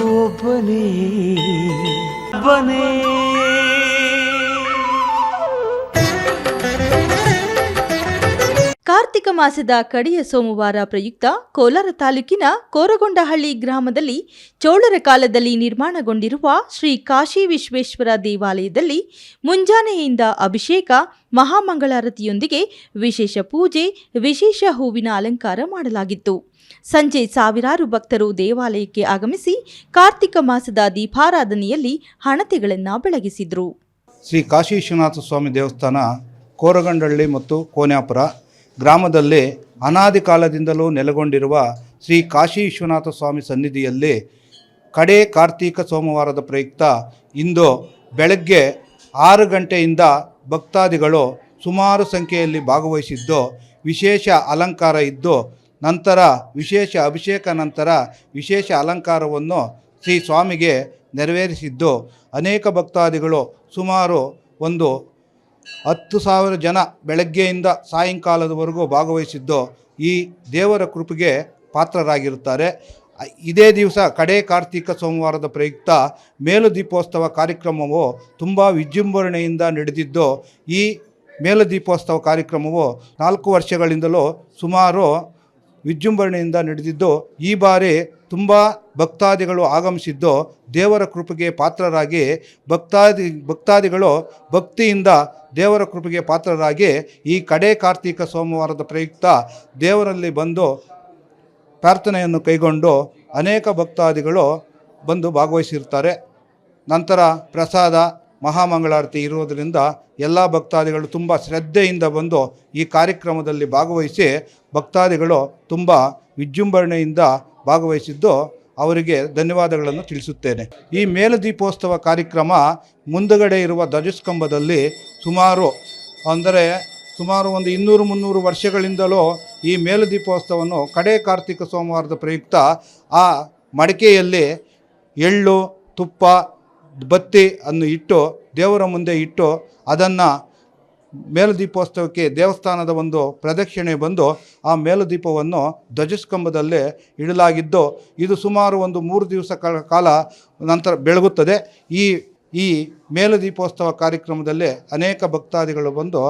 बने बने। ಮಾಸದ ಕಡೆಯ ಸೋಮವಾರ ಪ್ರಯುಕ್ತ ಕೋಲಾರ ತಾಲೂಕಿನ ಕೋರಗೊಂಡಹಳ್ಳಿ ಗ್ರಾಮದಲ್ಲಿ ಚೋಳರ ಕಾಲದಲ್ಲಿ ನಿರ್ಮಾಣಗೊಂಡಿರುವ ಶ್ರೀ ಕಾಶಿ ವಿಶ್ವೇಶ್ವರ ದೇವಾಲಯದಲ್ಲಿ ಮುಂಜಾನೆಯಿಂದ ಅಭಿಷೇಕ, ಮಹಾಮಂಗಳಾರತಿಯೊಂದಿಗೆ ವಿಶೇಷ ಪೂಜೆ, ವಿಶೇಷ ಹೂವಿನ ಅಲಂಕಾರ ಮಾಡಲಾಗಿತ್ತು. ಸಂಜೆ ಸಾವಿರಾರು ಭಕ್ತರು ದೇವಾಲಯಕ್ಕೆ ಆಗಮಿಸಿ ಕಾರ್ತಿಕ ಮಾಸದ ದೀಪಾರಾಧನೆಯಲ್ಲಿ ಹಣತೆಗಳನ್ನು ಬೆಳಗಿಸಿದರು. ಶ್ರೀ ಕಾಶಿ ವಿಶ್ವನಾಥ ಸ್ವಾಮಿ ದೇವಸ್ಥಾನ ಕೋರಗಂಡಳ್ಳಿ ಮತ್ತು ಕೋನ್ಯಾಪುರ ಗ್ರಾಮದಲ್ಲಿ ಅನಾದಿ ಕಾಲದಿಂದಲೂ ನೆಲೆಗೊಂಡಿರುವ ಶ್ರೀ ಕಾಶಿ ವಿಶ್ವನಾಥ ಸ್ವಾಮಿ ಸನ್ನಿಧಿಯಲ್ಲಿ ಕಡೆ ಕಾರ್ತೀಕ ಸೋಮವಾರದ ಪ್ರಯುಕ್ತ ಇಂದು ಬೆಳಗ್ಗೆ ಆರು ಗಂಟೆಯಿಂದ ಭಕ್ತಾದಿಗಳು ಸುಮಾರು ಸಂಖ್ಯೆಯಲ್ಲಿ ಭಾಗವಹಿಸಿದ್ದು ವಿಶೇಷ ಅಲಂಕಾರ ಇದ್ದು ನಂತರ ವಿಶೇಷ ಅಭಿಷೇಕ ನಂತರ ವಿಶೇಷ ಅಲಂಕಾರವನ್ನು ಶ್ರೀ ಸ್ವಾಮಿಗೆ ನೆರವೇರಿಸಿದ್ದು ಅನೇಕ ಭಕ್ತಾದಿಗಳು ಸುಮಾರು ಒಂದು ಹತ್ತು ಸಾವಿರ ಜನ ಬೆಳಗ್ಗೆಯಿಂದ ಸಾಯಂಕಾಲದವರೆಗೂ ಭಾಗವಹಿಸಿದ್ದು ಈ ದೇವರ ಕೃಪೆಗೆ ಪಾತ್ರರಾಗಿರುತ್ತಾರೆ. ಇದೇ ದಿವಸ ಕಡೆ ಕಾರ್ತಿಕ ಸೋಮವಾರದ ಪ್ರಯುಕ್ತ ಮೇಲು ದೀಪೋತ್ಸವ ಕಾರ್ಯಕ್ರಮವು ತುಂಬ ವಿಜೃಂಭಣೆಯಿಂದ ನಡೆದಿದ್ದು, ಈ ಮೇಲು ದೀಪೋತ್ಸವ ಕಾರ್ಯಕ್ರಮವು ನಾಲ್ಕು ವರ್ಷಗಳಿಂದಲೂ ಸುಮಾರು ವಿಜೃಂಭಣೆಯಿಂದ ನಡೆದಿದ್ದು, ಈ ಬಾರಿ ತುಂಬ ಭಕ್ತಾದಿಗಳು ಆಗಮಿಸಿದ್ದು ದೇವರ ಕೃಪೆಗೆ ಪಾತ್ರರಾಗಿ ಭಕ್ತಾದಿ, ಭಕ್ತಾದಿಗಳು ಭಕ್ತಿಯಿಂದ ದೇವರ ಕೃಪೆಗೆ ಪಾತ್ರರಾಗಿ ಈ ಕಡೆ ಕಾರ್ತೀಕ ಸೋಮವಾರದ ಪ್ರಯುಕ್ತ ದೇವರಲ್ಲಿ ಬಂದು ಪ್ರಾರ್ಥನೆಯನ್ನು ಕೈಗೊಂಡು ಅನೇಕ ಭಕ್ತಾದಿಗಳು ಬಂದು ಭಾಗವಹಿಸಿರ್ತಾರೆ. ನಂತರ ಪ್ರಸಾದ, ಮಹಾಮಂಗಳಾರತಿ ಇರುವುದರಿಂದ ಎಲ್ಲ ಭಕ್ತಾದಿಗಳು ತುಂಬ ಶ್ರದ್ಧೆಯಿಂದ ಬಂದು ಈ ಕಾರ್ಯಕ್ರಮದಲ್ಲಿ ಭಾಗವಹಿಸಿ ಭಕ್ತಾದಿಗಳು ತುಂಬ ವಿಜೃಂಭಣೆಯಿಂದ ಭಾಗವಹಿಸಿದ್ದು ಅವರಿಗೆ ಧನ್ಯವಾದಗಳನ್ನು ತಿಳಿಸುತ್ತೇನೆ. ಈ ಮೇಲುದೀಪೋತ್ಸವ ಕಾರ್ಯಕ್ರಮ ಮುಂದುಗಡೆ ಇರುವ ಧ್ವಜಸ್ತಂಭದಲ್ಲಿ ಸುಮಾರು ಅಂದರೆ ಸುಮಾರು ಒಂದು ಇನ್ನೂರು ಮುನ್ನೂರು ವರ್ಷಗಳಿಂದಲೂ ಈ ಮೇಲುದೀಪೋತ್ಸವವನ್ನು ಕಡೆ ಕಾರ್ತಿಕ ಸೋಮವಾರದ ಪ್ರಯುಕ್ತ ಆ ಮಡಿಕೆಯಲ್ಲಿ ಎಳ್ಳು, ತುಪ್ಪ, ಬತ್ತಿ ಅನ್ನು ಇಟ್ಟು ದೇವರ ಮುಂದೆ ಇಟ್ಟು ಅದನ್ನು ಮೇಲುದೀಪೋತ್ಸವಕ್ಕೆ ದೇವಸ್ಥಾನದ ಒಂದು ಪ್ರದಕ್ಷಿಣೆ ಬಂದು ಆ ಮೇಲುದೀಪವನ್ನು ಧ್ವಜಸ್ತಂಭದಲ್ಲಿ ಇಡಲಾಗಿದ್ದು, ಇದು ಸುಮಾರು ಒಂದು ಮೂರು ದಿವಸ ಕಾಲ ನಂತರ ಬೆಳಗುತ್ತದೆ. ಈ ಈ ಮೇಲುದೀಪೋತ್ಸವ ಕಾರ್ಯಕ್ರಮದಲ್ಲಿ ಅನೇಕ ಭಕ್ತಾದಿಗಳು ಬಂದು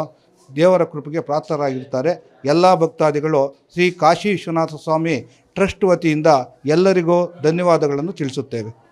ದೇವರ ಕೃಪೆಗೆ ಪ್ರಾರ್ಥರಾಗಿರ್ತಾರೆ ಎಲ್ಲ ಭಕ್ತಾದಿಗಳು ಶ್ರೀ ಕಾಶಿ ವಿಶ್ವನಾಥ ಸ್ವಾಮಿ ಟ್ರಸ್ಟ್ ವತಿಯಿಂದ ಎಲ್ಲರಿಗೂ ಧನ್ಯವಾದಗಳನ್ನು ತಿಳಿಸುತ್ತೇವೆ.